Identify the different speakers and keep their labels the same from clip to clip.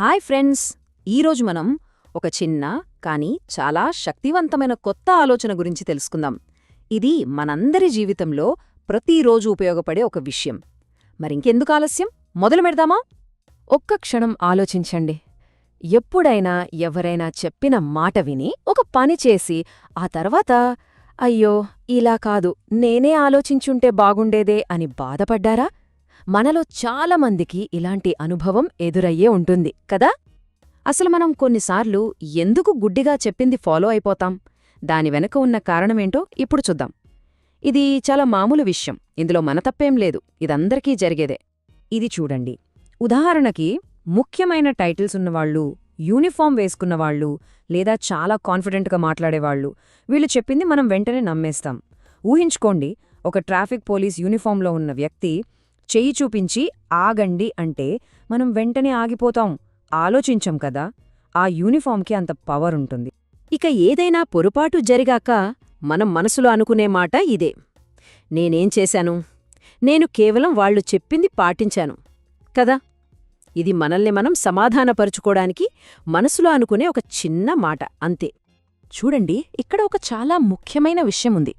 Speaker 1: Hi friends! ఈరోజు మనం ఒక చిన్న కానీ చాలా శక్తివంతమైన కొత్త ఆలోచన గురించి తెలుసుకుందాం. ఇది మనందరి జీవితంలో ప్రతిరోజు ఉపయోగపడే ఒక విషయం. మరింకెందుకు ఆలస్యం? మొదలు పెడదామా?
Speaker 2: ఒక్క క్షణం ఆలోచించండి. ఎప్పుడైనా ఎవరైనా చెప్పిన మాట విని ఒక పని చేసి ఆ తర్వాత అయ్యో ఇలా కాదు నేనే ఆలోచించుంటే బాగుండేదే అని బాధపడ్డారా? మనలో చాలామందికి ఇలాంటి అనుభవం ఎదురయ్యే ఉంటుంది కదా?
Speaker 1: అసలు మనం కొన్నిసార్లు ఎందుకు గుడ్డిగా చెప్పింది ఫాలో అయిపోతాం? దాని వెనక ఉన్న కారణమేంటో ఇప్పుడు చూద్దాం. ఇది చాలా మామూలు విషయం ఇందులో మన తప్పేం లేదు ఇదందరికీ జరిగేదే. ఇది చూడండి. ఉదాహరణకి ముఖ్యమైన టైటిల్స్ ఉన్నవాళ్ళు యూనిఫామ్ వేసుకున్నవాళ్ళు లేదా చాలా కాన్ఫిడెంట్గా మాట్లాడేవాళ్ళు వీళ్ళు చెప్పింది మనం వెంటనే నమ్మేస్తాం. ఊహించుకోండి ఒక ట్రాఫిక్ పోలీస్ యూనిఫాంలో ఉన్న వ్యక్తి చేయి చూపించి ఆగండి అంటే మనం వెంటనే ఆగిపోతాం. ఆలోచించం కదా ఆ యూనిఫామ్కి అంత పవర్ ఉంటుంది. ఇక ఏదైనా పొరపాటు జరిగాక మనం మనసులో అనుకునే మాట ఇదే. నేనేం చేశాను? నేను కేవలం వాళ్ళు చెప్పింది పాటించాను. కదా? ఇది మనల్ని మనం సమాధానపరుచుకోవడానికి మనసులో అనుకునే ఒక చిన్న మాట అంతే. చూడండి ఇక్కడ ఒక చాలా ముఖ్యమైన విషయం ఉంది.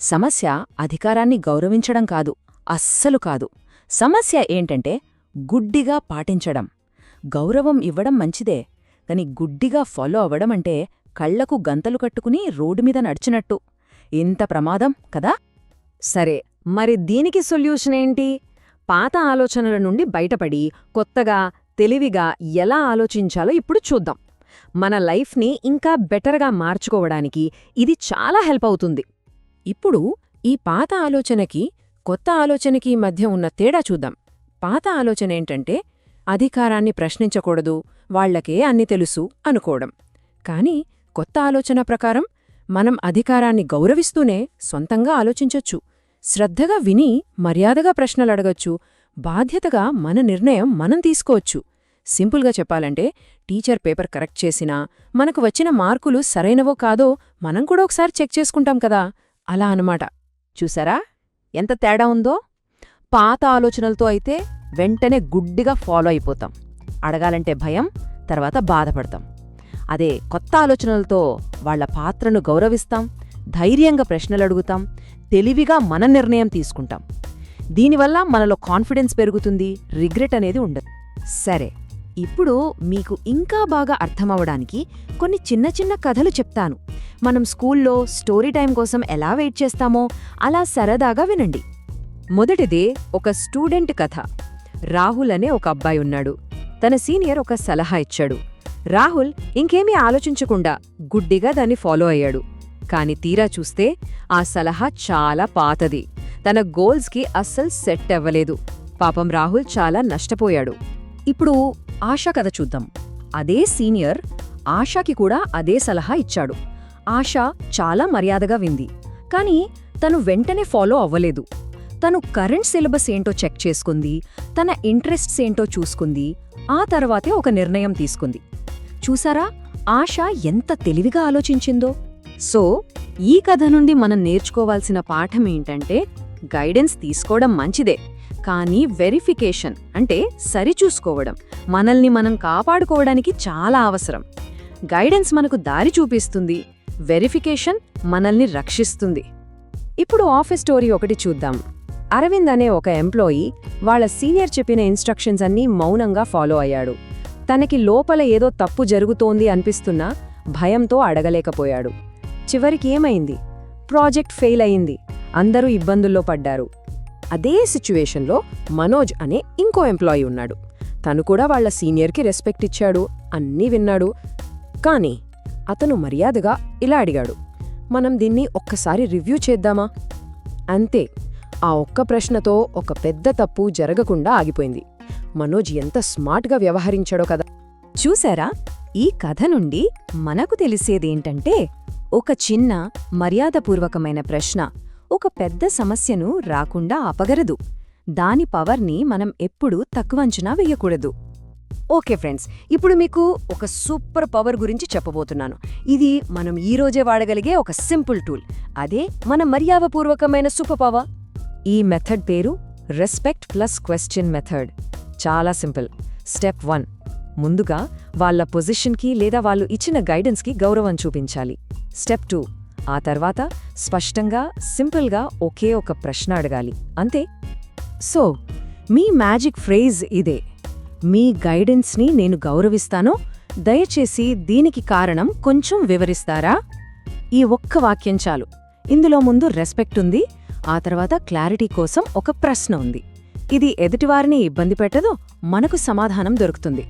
Speaker 1: సమస్య అధికారాన్ని గౌరవించడం కాదు అస్సలు కాదు. సమస్య ఏంటంటే గుడ్డిగా పాటించడం. గౌరవం ఇవ్వడం మంచిదే కాని గుడ్డిగా ఫాలో అవ్వడం అంటే కళ్ళకు గంతలు కట్టుకుని రోడ్డు మీద నడిచినట్టు. ఇంత ప్రమాదం కదా? సరే మరి దీనికి సొల్యూషన్ ఏంటి? పాత ఆలోచనల నుండి బయటపడి కొత్తగా తెలివిగా ఎలా ఆలోచించాలో ఇప్పుడు చూద్దాం. మన లైఫ్ని ఇంకా బెటర్గా మార్చుకోవడానికి ఇది చాలా హెల్ప్ అవుతుంది. ఇప్పుడు ఈ పాత ఆలోచనకి కొత్త ఆలోచనకి మధ్య ఉన్న తేడా చూద్దాం. పాత ఆలోచన ఏంటంటే అధికారాన్ని ప్రశ్నించకూడదు వాళ్ళకే అన్ని తెలుసు అనుకోవడం. కాని కొత్త ఆలోచన ప్రకారం మనం అధికారాన్ని గౌరవిస్తూనే సొంతంగా ఆలోచించొచ్చు. శ్రద్ధగా విని మర్యాదగా ప్రశ్నలడగొచ్చు. బాధ్యతగా మన నిర్ణయం మనం తీసుకోవచ్చు. సింపుల్గా చెప్పాలంటే టీచర్ పేపర్ కరెక్ట్ చేసినా మనకు వచ్చిన మార్కులు సరైనవో కాదో మనం కూడా ఒకసారి చెక్ చేసుకుంటాం కదా. అలా అనమాట చూసారా? ఎంత తేడా ఉందో? పాత ఆలోచనలతో అయితే వెంటనే గుడ్డిగా ఫాలో అయిపోతాం. అడగాలంటే భయం తర్వాత బాధపడతాం. అదే కొత్త ఆలోచనలతో వాళ్ళ పాత్రను గౌరవిస్తాం ధైర్యంగా ప్రశ్నలు అడుగుతాం తెలివిగా మన నిర్ణయం తీసుకుంటాం. దీనివల్ల మనలో కాన్ఫిడెన్స్ పెరుగుతుంది రిగ్రెట్ అనేది ఉండదు. సరే. ఇప్పుడు మీకు ఇంకా బాగా అర్థమవడానికి కొన్ని చిన్న చిన్న కథలు చెప్తాను. మనం స్కూల్లో స్టోరీ టైం కోసం ఎలా వెయిట్ చేస్తామో అలా సరదాగా వినండి. మొదటిదే ఒక స్టూడెంట్ కథ. రాహుల్ అనే ఒక అబ్బాయి ఉన్నాడు. తన సీనియర్ ఒక సలహా ఇచ్చాడు. రాహుల్ ఇంకేమీ ఆలోచించకుండా గుడ్డిగా దాన్ని ఫాలో అయ్యాడు. కాని తీరా చూస్తే ఆ సలహా చాలా పాతది. తన గోల్స్కి అస్సలు సెట్ అవ్వలేదు. పాపం రాహుల్ చాలా నష్టపోయాడు. ఇప్పుడు ఆశా కథ చూద్దాం. అదే సీనియర్ ఆశాకి కూడా అదే సలహా ఇచ్చాడు. ఆశ చాలా మర్యాదగా వింది. కాని తను వెంటనే ఫాలో అవ్వలేదు. తను కరెంట్ సిలబస్ ఏంటో చెక్ చేసుకుంది తన ఇంట్రెస్ట్స్ ఏంటో చూసుకుంది ఆ తర్వాతే ఒక నిర్ణయం తీసుకుంది. చూసారా? ఆశ ఎంత తెలివిగా ఆలోచించిందో. సో ఈ కథ నుండి మనం నేర్చుకోవాల్సిన పాఠం ఏంటంటే గైడెన్స్ తీసుకోవడం మంచిదే. కానీ వెరిఫికేషన్ అంటే సరిచూసుకోవడం. మనల్ని మనం కాపాడుకోవడానికి చాలా అవసరం. గైడెన్స్ మనకు దారి చూపిస్తుంది. వెరిఫికేషన్ మనల్ని రక్షిస్తుంది. ఇప్పుడు ఆఫీస్ స్టోరీ ఒకటి చూద్దాం. అరవింద్ అనే ఒక ఎంప్లాయీ వాళ్ళ సీనియర్ చెప్పిన ఇన్స్ట్రక్షన్స్ అన్నీ మౌనంగా ఫాలో అయ్యాడు. తనకి లోపల ఏదో తప్పు జరుగుతోంది అనిపిస్తున్నా భయంతో అడగలేకపోయాడు. చివరికి ఏమైంది? ప్రాజెక్ట్ ఫెయిల్ అయింది. అందరూ ఇబ్బందుల్లో పడ్డారు. అదే సిచ్యువేషన్లో మనోజ్ అనే ఇంకో ఎంప్లాయీ ఉన్నాడు. తను కూడా వాళ్ళ సీనియర్కి రెస్పెక్ట్ ఇచ్చాడు అన్నీ విన్నాడు. కానీ అతను మర్యాదగా ఇలా అడిగాడు మనం దీన్ని ఒక్కసారి రివ్యూ చేద్దామా? అంతే ఆ ఒక్క ప్రశ్నతో ఒక పెద్ద తప్పు జరగకుండా ఆగిపోయింది. మనోజ్ ఎంత స్మార్ట్గా వ్యవహరించాడో కదా. చూశారా ఈ కథ నుండి మనకు తెలిసేదేంటంటే ఒక చిన్న మర్యాదపూర్వకమైన ప్రశ్న ఒక పెద్ద సమస్యను రాకుండా ఆపగలదు. దాని పవర్ని మనం ఎప్పుడూ తక్కువంచనా వెయ్యకూడదు ఓకే ఫ్రెండ్స్ ఇప్పుడు మీకు ఒక సూపర్ పవర్ గురించి చెప్పబోతున్నాను. ఇది మనం ఈ రోజే వాడగలిగే ఒక సింపుల్ టూల్. అదే మన మర్యాదపూర్వకమైన సూపర్ పవర్. ఈ మెథడ్ పేరు రెస్పెక్ట్ ప్లస్ క్వశ్చన్ మెథడ్. చాలా సింపుల్. Step one.
Speaker 2: ముందుగా వాళ్ళ పొజిషన్కి లేదా వాళ్ళు ఇచ్చిన గైడెన్స్కి గౌరవం చూపించాలి. Step two. ఆ తర్వాత స్పష్టంగా సింపుల్గా ఒకే ఒక ప్రశ్న అడగాలి. అంతే. సో మీ మ్యాజిక్ ఫ్రేజ్ ఇదే. మీ గైడెన్స్ని నేను గౌరవిస్తాను. దయచేసి దీనికి కారణం కొంచెం వివరిస్తారా? ఈ ఒక్క వాక్యం చాలు. ఇందులో ముందు రెస్పెక్ట్ ఉంది. ఆ తర్వాత క్లారిటీ కోసం ఒక ప్రశ్న ఉంది. ఇది ఎదుటివారిని ఇబ్బంది పెట్టదో మనకు సమాధానం దొరుకుతుంది.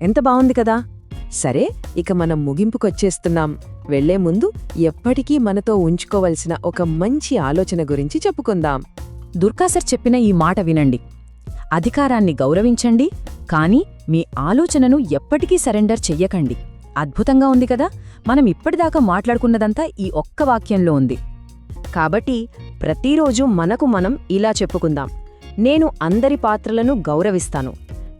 Speaker 2: ఎంత బావుంది కదా? సరే ఇక మనం ముగింపుకొచ్చేస్తున్నాం. వెళ్ళే ముందు ఎప్పటికీ మనతో ఉంచుకోవలసిన ఒక మంచి ఆలోచన గురించి చెప్పుకుందాం.
Speaker 1: దుర్గాసర్ చెప్పిన ఈ మాట వినండి. అధికారాన్ని గౌరవించండి కానీ మీ ఆలోచనను ఎప్పటికీ సరెండర్ చెయ్యకండి. అద్భుతంగా ఉంది కదా? మనం ఇప్పటిదాకా మాట్లాడుకున్నదంతా ఈ ఒక్క వాక్యంలో ఉంది. కాబట్టి ప్రతిరోజు మనకు మనం ఇలా చెప్పుకుందాం. నేను అందరి పాత్రలను గౌరవిస్తాను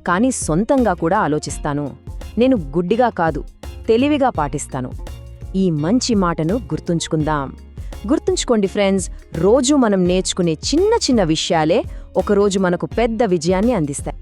Speaker 1: కాని సొంతంగా కూడా ఆలోచిస్తాను. నేను గుడ్డిగా కాదు తెలివిగా పాటిస్తాను. ఈ మంచి మాటను గుర్తుంచుకుందాం. గుర్తుంచుకోండి ఫ్రెండ్స్ రోజూ మనం నేర్చుకునే చిన్న చిన్న విషయాలే ఒకరోజు మనకు పెద్ద విజయాన్ని అందిస్తాయి.